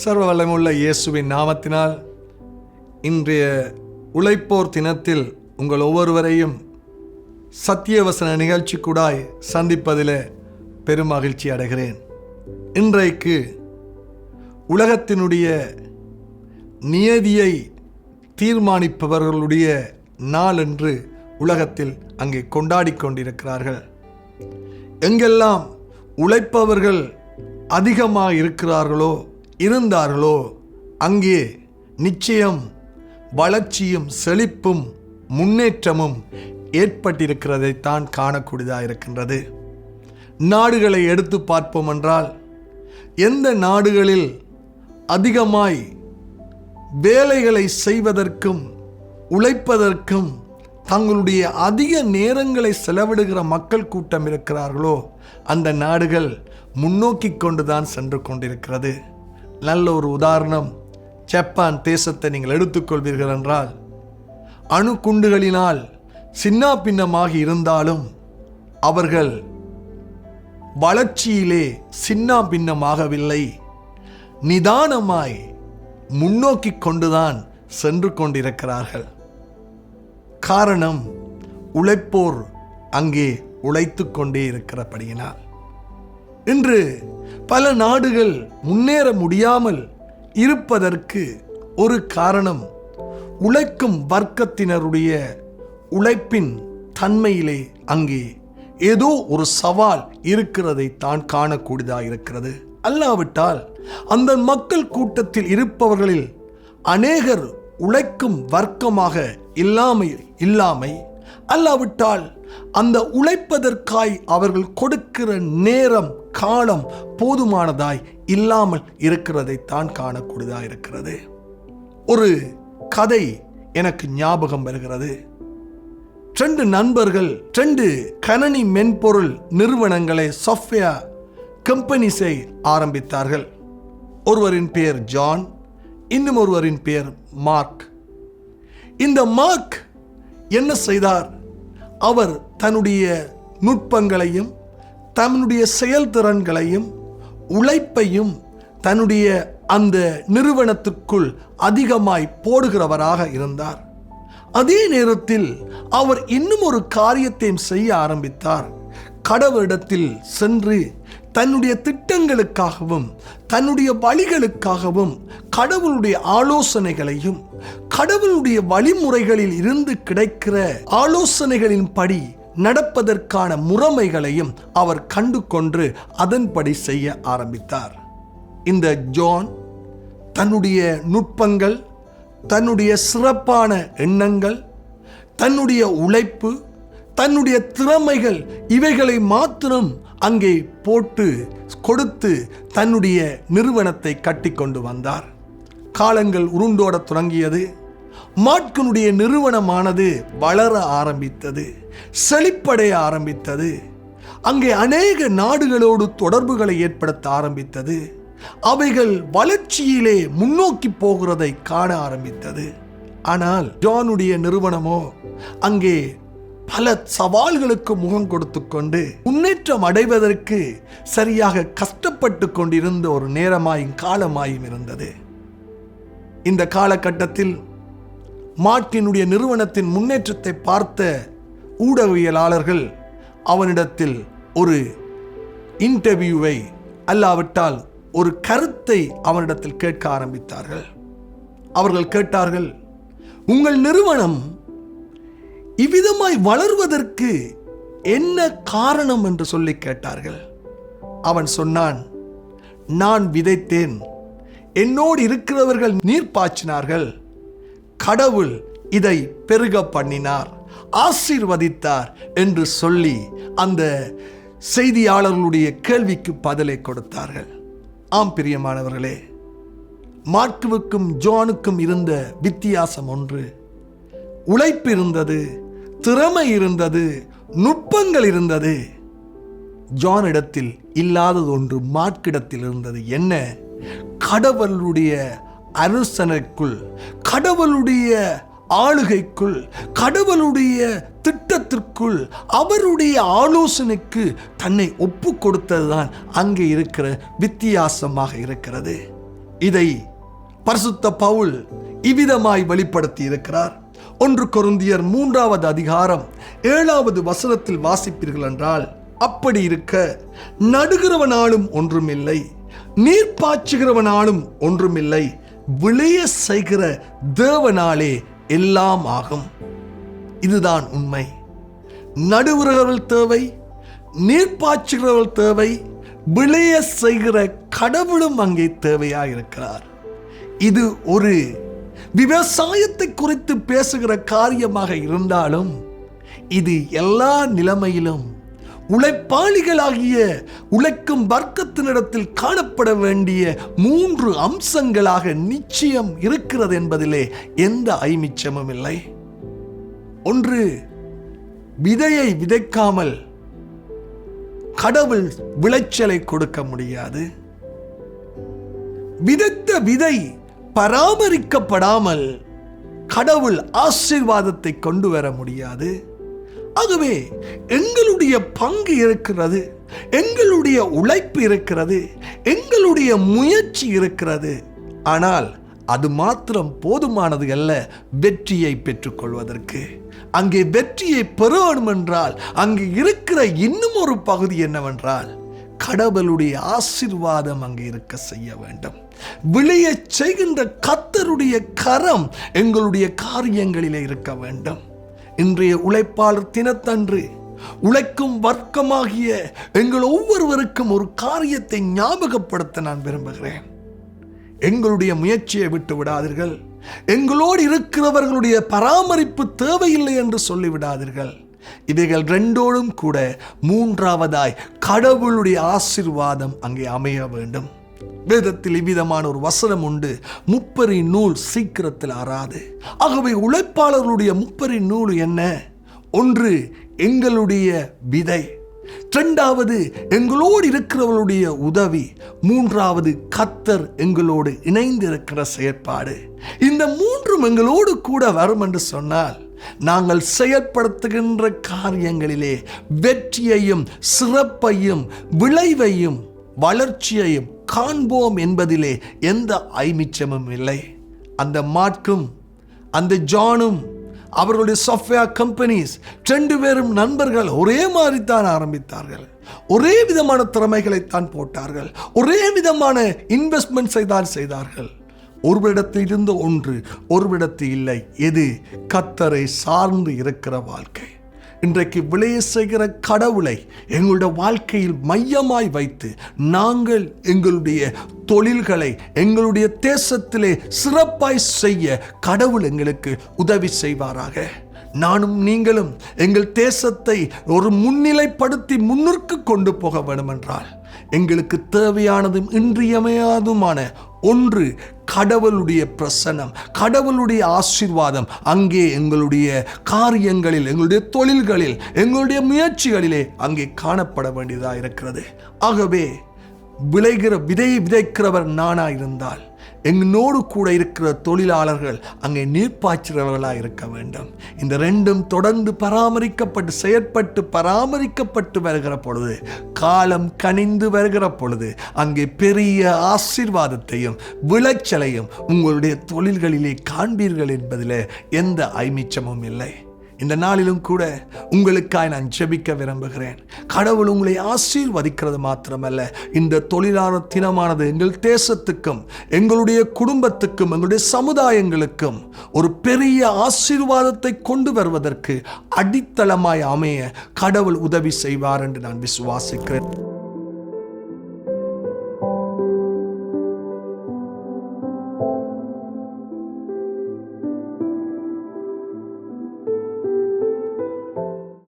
சர்வ வல்லமுள்ள இயேசுவின் நாமத்தினால் இன்றைய உழைப்போர் தினத்தில் உங்கள் ஒவ்வொருவரையும் சத்தியவசன நிகழ்ச்சி கூடாய் சந்திப்பதில் பெருமகிழ்ச்சி அடைகிறேன். இன்றைக்கு உலகத்தினுடைய நியதியை தீர்மானிப்பவர்களுடைய நாள் என்று உலகத்தில் அங்கே கொண்டாடி கொண்டிருக்கிறார்கள். எங்கெல்லாம் உழைப்பவர்கள் அதிகமாக இருக்கிறார்களோ இருந்தார்களோ? அங்கே நிச்சயம் வளர்ச்சியும் செழிப்பும் முன்னேற்றமும் ஏற்பட்டிருக்கிறதைத்தான் காணக்கூடியதாக இருக்கின்றது. நாடுகளை எடுத்து பார்ப்போம் என்றால் எந்த நாடுகளில் அதிகமாய் வேலைகளை செய்வதற்கும் உழைப்பதற்கும் தங்களுடைய அதிக நேரங்களை செலவிடுகிற மக்கள் கூட்டம் இருக்கிறார்களோ அந்த நாடுகள் முன்னோக்கி கொண்டுதான் சென்று கொண்டிருக்கிறது. நல்ல ஒரு உதாரணம் ஜப்பான் தேசத்தை நீங்கள் எடுத்துக்கொள்வீர்கள் என்றால் அணு குண்டுகளினால் சின்ன பின்னமாக இருந்தாலும் அவர்கள் வளர்ச்சியிலே சின்ன பின்னமாகவில்லை. நிதானமாய் முன்னோக்கி கொண்டுதான் சென்று கொண்டிருக்கிறார்கள். காரணம் உழைப்போர் அங்கே உழைத்து கொண்டே இருக்கிறபடியினால். இன்று பல நாடுகள் முன்னேற முடியாமல் இருப்பதற்கு ஒரு காரணம் உழைக்கும் வர்க்கத்தினருடைய உழைப்பின் தன்மையிலே அங்கே ஏதோ ஒரு சவால் இருக்கிறதை தான் காணக்கூடியதாக இருக்கிறது. அல்லாவிட்டால் அந்த மக்கள் கூட்டத்தில் இருப்பவர்களில் அநேகர் உழைக்கும் வர்க்கமாக இல்லாமை இல்லாமை. அல்லாவிட்டால் அந்த உழைப்பதற்காய் அவர்கள் கொடுக்கிற நேரம் காலம் போதுமானதாய் இல்லாமல் இருக்கிறதை தான் காணக்கூடியதாக இருக்கிறது ஒரு கதை எனக்கு ஞாபகம் வருகிறது. ரெண்டு நண்பர்கள் ரெண்டு கணனி மென்பொருள் நிறுவனங்களை சாஃப்ட்வேர் கம்பெனிஸை ஆரம்பித்தார்கள். ஒருவரின் பெயர் ஜான் இன்னும் ஒருவரின் பெயர் மார்க். இந்த மார்க் என்ன செய்தார்? அவர் தன்னுடைய நுட்பங்களையும் தன்னுடைய செயல்திறன்களையும் உழைப்பையும் தன்னுடைய அந்த நிறுவனத்துக்குள் அதிகமாய் போடுகிறவராக இருந்தார். அதே நேரத்தில் அவர் இன்னும் ஒரு காரியத்தையும் செய்ய ஆரம்பித்தார். கடவுளிடத்தில் சென்று தன்னுடைய திட்டங்களுக்காகவும் தன்னுடைய வழிகளுக்காகவும் கடவுளுடைய ஆலோசனைகளையும் கடவுளுடைய வழிமுறைகளில் இருந்து கிடைக்கிற ஆலோசனைகளின் படி நடப்பதற்கான முறைமைகளையும் அவர் கண்டு கொண்டு அதன்படி செய்ய ஆரம்பித்தார். இந்த ஜான் தன்னுடைய நுட்பங்கள் தன்னுடைய சிறப்பான எண்ணங்கள் தன்னுடைய உழைப்பு தன்னுடைய திறமைகள் இவைகளை மாத்திரம் அங்கே போட்டு கொடுத்து தன்னுடைய நிறுவனத்தை கட்டி கொண்டு வந்தார். காலங்கள் உருண்டோடத் தொடங்கியது. மாட்கனுடைய நிறுவனமானது வளர ஆரம்பித்தது செழிப்படைய ஆரம்பித்தது. அங்கே அநேக நாடுகளோடு தொடர்புகளை ஏற்படுத்த ஆரம்பித்தது. அவைகள் வளர்ச்சியிலே முன்னோக்கி போகிறதை காண ஆரம்பித்தது. ஆனால் ஜானுடைய நிறுவனமோ அங்கே பல சவால்களுக்கு முகம் கொடுத்து கொண்டு முன்னேற்றம் அடைவதற்கு சரியாக கஷ்டப்பட்டு கொண்டிருந்த ஒரு நேரமாயும் காலமாயும் இருந்தது. இந்த காலகட்டத்தில் மார்க்கினுடைய நிறுவனத்தின் முன்னேற்றத்தை பார்த்த ஊடகவியலாளர்கள் அவனிடத்தில் ஒரு இன்டர்வியூவை அல்லாவிட்டால் ஒரு கருத்தை அவனிடத்தில் கேட்க ஆரம்பித்தார்கள். அவர்கள் கேட்டார்கள் உங்கள் நிறுவனம் இவ்விதமாய் வளர்வதற்கு என்ன காரணம்? என்று சொல்லி கேட்டார்கள். அவன் சொன்னான் நான் விதைத்தேன். என்னோடு இருக்கிறவர்கள் நீர் பாய்ச்சினார்கள். கடவுள் இதை பெருக பண்ணினார் ஆசீர்வதித்தார் என்று சொல்லி அந்த செய்தியாளர்களுடைய கேள்விக்கு பதிலை கொடுத்தார்கள். ஆம் பிரியமானவர்களே மார்க்குவுக்கும் ஜோனுக்கும் இருந்த வித்தியாசம் ஒன்று. உழைப்பு இருந்தது திறமை இருந்தது நுட்பங்கள் இருந்தது. ஜானிடத்தில் இல்லாதது ஒன்று மார்க்கிடத்தில் இருந்தது. என்ன? கடவுளுடைய அரசனைக்குள் கடவுளுடைய ஆளுகைக்குள் கடவுளுடைய திட்டத்திற்குள் அவருடைய ஆலோசனைக்கு தன்னை ஒப்பு கொடுத்ததுதான் அங்கே இருக்கிற வித்தியாசமாக இருக்கிறது. இதை பரிசுத்த பவுல் இவ்விதமாய் வெளிப்படுத்தி இருக்கிறார். ஒன்று கொருந்தியர் மூன்றாவது அதிகாரம் ஏழாவது வசனத்தில் வாசிப்பீர்கள் என்றால் அப்படி இருக்க நடுகிறவனாலும் ஒன்றுமில்லை நீர் பாய்ச்சுகிறவனாலும் ஒன்றுமில்லை விளைய செய்கிற தேவனாலே எல்லாம் ஆகும். இதுதான் உண்மை. நடுவுறவர்கள் தேவை நீர்ப்பாய்ச்சுகிறவர்கள் தேவை விளைய செய்கிற கடவுளும் அங்கே தேவையாக இருக்கிறார் இது ஒரு விவசாயத்தை குறித்து பேசுகிற காரியமாக இருந்தாலும் இது எல்லா நிலைமையிலும் உழைப்பாளிகளாகிய உழைக்கும் வர்க்கத்தினிடத்தில் காணப்பட வேண்டிய மூன்று அம்சங்களாக நிச்சயம் இருக்கிறது என்பதிலே எந்த ஐமிச்சமும் இல்லை. ஒன்று விதையை விதைக்காமல் கடவுள் விளைச்சலை கொடுக்க முடியாது. விதைத்த விதை பராமரிக்கப்படாமல் கடவுள் ஆசீர்வாதத்தை கொண்டு வர முடியாது. ஆகவே எங்களுடைய பங்கு இருக்கிறது எங்களுடைய உழைப்பு இருக்கிறது எங்களுடைய முயற்சி இருக்கிறது. ஆனால் அது மாத்திரம் போதுமானது அல்ல வெற்றியை பெற்றுக்கொள்வதற்கு. அங்கே வெற்றியை பெற என்றால் அங்கே இருக்கிற இன்னும் ஒரு பகுதி என்னவென்றால் கடவுளுடைய ஆசிர்வாதம் அங்கே இருக்க செய்ய வேண்டும். விளைய செய்கின்ற கத்தருடைய கரம் எங்களுடைய காரியங்களிலே இருக்க வேண்டும். இன்றைய உழைப்பாளர் தினத்தன்று உழைக்கும் வர்க்கமாகிய எங்கள் ஒவ்வொருவருக்கும் ஒரு காரியத்தை ஞாபகப்படுத்த நான் விரும்புகிறேன். எங்களுடைய முயற்சியை விட்டு விடாதீர்கள். எங்களோடு இருக்கிறவர்களுடைய பராமரிப்பு தேவையில்லை என்று சொல்லிவிடாதீர்கள். இவைகள் ரெண்டோடும் கூட மூன்றாவதாய் கடவுளுடைய ஆசிர்வாதம் அங்கே அமைய வேண்டும். வேதத்தில் இவ்விதமான ஒரு வசனம் உண்டு. முப்பரி நூல் சீக்கிரத்தில் ஆறாது. ஆகவே உழைப்பாளர்களுடைய முப்பரி நூல் என்ன? ஒன்று எங்களுடைய விதை. இரண்டாவது எங்களோடு இருக்கிறவர்களுடைய உதவி. மூன்றாவது கத்தர் எங்களோடு இணைந்திருக்கிற செயற்பாடு. இந்த மூன்றும் எங்களோடு கூட வரும் என்று சொன்னால் நாங்கள் செயல்படுத்துகின்ற காரியங்களிலே வெற்றியையும் சிறப்பையும் விளைவையும் வளர்ச்சியையும் காண்போம் என்பதிலே எந்த ஐமிச்சமும் இல்லை. அந்த மார்க்கும் அந்த ஜானும் அவர்களுடைய சாஃப்ட்வேர் கம்பெனிஸ் ரெண்டு பேரும் நண்பர்கள் ஒரே மாதிரி தான் ஆரம்பித்தார்கள். ஒரே விதமான திறமைகளைத்தான் போட்டார்கள். ஒரே விதமான இன்வெஸ்ட்மெண்ட்ஸை தான் செய்தார்கள். ஒருவரிடத்தில் இருந்த ஒன்று ஒருவரிடத்தில் இல்லை. எது? கத்தரை சார்ந்து இருக்கிற வாழ்க்கை. இன்றைக்கு விளைய செய்கிற கடவுளை எங்களுடைய வாழ்க்கையில் மையமாய் வைத்து நாங்கள் எங்களுடைய தொழில்களை எங்களுடைய தேசத்திலே சிறப்பாய் செய்ய கடவுள் எங்களுக்கு உதவி செய்வாராக. நானும் நீங்களும் எங்கள் தேசத்தை ஒரு முன்னிலைப்படுத்தி முன்னிற்கு கொண்டு போக வேண்டுமென்றால் எங்களுக்கு தேவையானதும் இன்றியமையாதுமான ஒன்று கடவுளுடைய பிரசனம் கடவுளுடைய ஆசீர்வாதம். அங்கே எங்களுடைய காரியங்களில் எங்களுடைய தொழில்களில் எங்களுடைய முயற்சிகளிலே அங்கே காணப்பட வேண்டியதாக இருக்கிறது. ஆகவே விளைகிற விதையை விதைக்கிறவர் நானா இருந்தால் எங்களோடு கூட இருக்கிற தொழிலாளர்கள் அங்கே நீர்ப்பாய்ச்சிறவர்களாக இருக்க வேண்டும். இந்த ரெண்டும் தொடர்ந்து பராமரிக்கப்பட்டு செயற்பட்டு பராமரிக்கப்பட்டு வருகிற பொழுது காலம் கனிந்து வருகிற பொழுது அங்கே பெரிய ஆசீர்வாதத்தையும் விளைச்சலையும் உங்களுடைய தொழில்களிலே காண்பீர்கள் என்பதில் எந்த ஐமிச்சமும் இல்லை. இந்த நாளிலும் கூட உங்களுக்காய் நான் ஜெபிக்க விரும்புகிறேன். கடவுள் உங்களை ஆசீர்வதிக்கிறது மாத்திரமல்ல. இந்த தொழிலாளர் தினமானது எங்கள் தேசத்துக்கும் எங்களுடைய குடும்பத்துக்கும் எங்களுடைய சமுதாயங்களுக்கும் ஒரு பெரிய ஆசீர்வாதத்தை கொண்டு வருவதற்கு அடித்தளமாய் அமைய கடவுள் உதவி செய்வார் என்று நான் விசுவாசிக்கிறேன்.